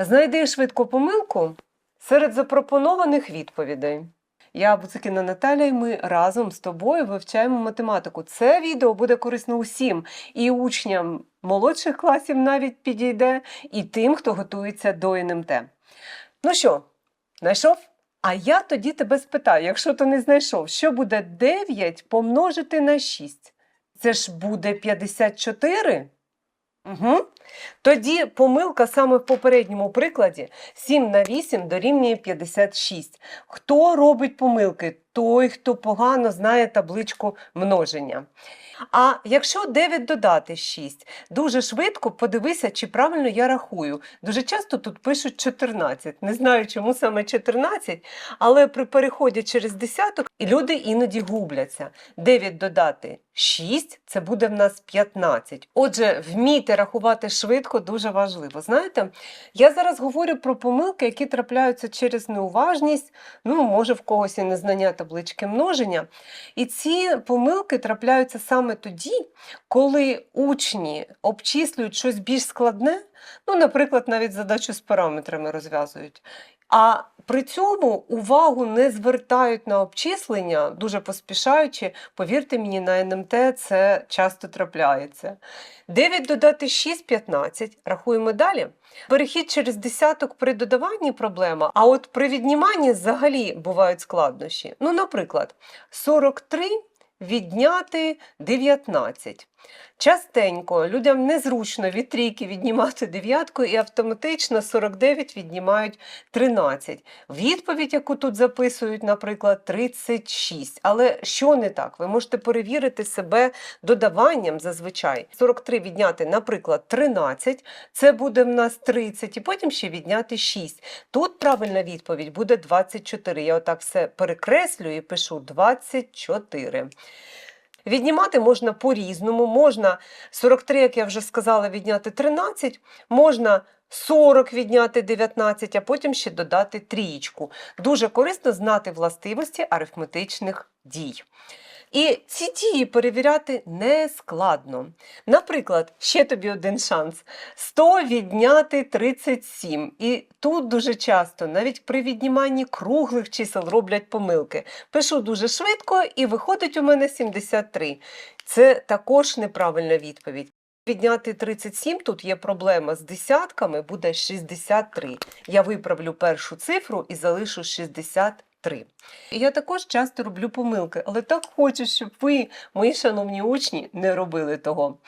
Знайди швидко помилку серед запропонованих відповідей. Я Буцикіна Наталя, і ми разом з тобою вивчаємо математику. Це відео буде корисно усім, і учням молодших класів навіть підійде, і тим, хто готується до НМТ. Ну що, знайшов? А я тоді тебе спитаю, якщо ти не знайшов, що буде 9 помножити на 6? Це ж буде 54? Угу. Тоді помилка саме в попередньому прикладі 7 на 8 дорівнює 56. Хто робить помилки? Той, хто погано знає табличку множення. А якщо 9 додати 6, дуже швидко подивися, чи правильно я рахую. Дуже часто тут пишуть 14. Не знаю, чому саме 14, але при переході через десяток люди іноді губляться. 9 додати 6 це буде в нас 15. Отже, вміти рахувати швидко дуже важливо. Знаєте, я зараз говорю про помилки, які трапляються через неуважність, ну, може, в когось і незнання таблички множення. І ці помилки трапляються саме тоді, коли учні обчислюють щось більш складне, ну, наприклад, навіть задачу з параметрами розв'язують. А при цьому увагу не звертають на обчислення, дуже поспішаючи. Повірте мені, на НМТ це часто трапляється. 9 додати 6 – 15. Рахуємо далі. Перехід через десяток при додаванні проблема, а от при відніманні взагалі бувають складнощі. Ну, наприклад, 43 відняти 19. Частенько людям незручно від трійки віднімати дев'ятку і автоматично 49 віднімають 13. Відповідь, яку тут записують, наприклад, 36. Але що не так? Ви можете перевірити себе додаванням зазвичай. 43 відняти, наприклад, 13, це буде в нас 30, і потім ще відняти 6. Тут правильна відповідь буде 24. Я отак все перекреслюю і пишу 24. Віднімати можна по-різному. Можна 43, як я вже сказала, відняти 13, можна 40 відняти 19, а потім ще додати трієчку. Дуже корисно знати властивості арифметичних дій. І ці дії перевіряти не складно. Наприклад, ще тобі один шанс: 100 відняти 37. І тут дуже часто, навіть при відніманні круглих чисел, роблять помилки. Пишу дуже швидко і виходить у мене 73. Це також неправильна відповідь. Відняти 37, тут є проблема з десятками, буде 63. Я виправлю першу цифру і залишу 63. І Я також часто роблю помилки, але так хочу, щоб ви, мої шановні учні, не робили того.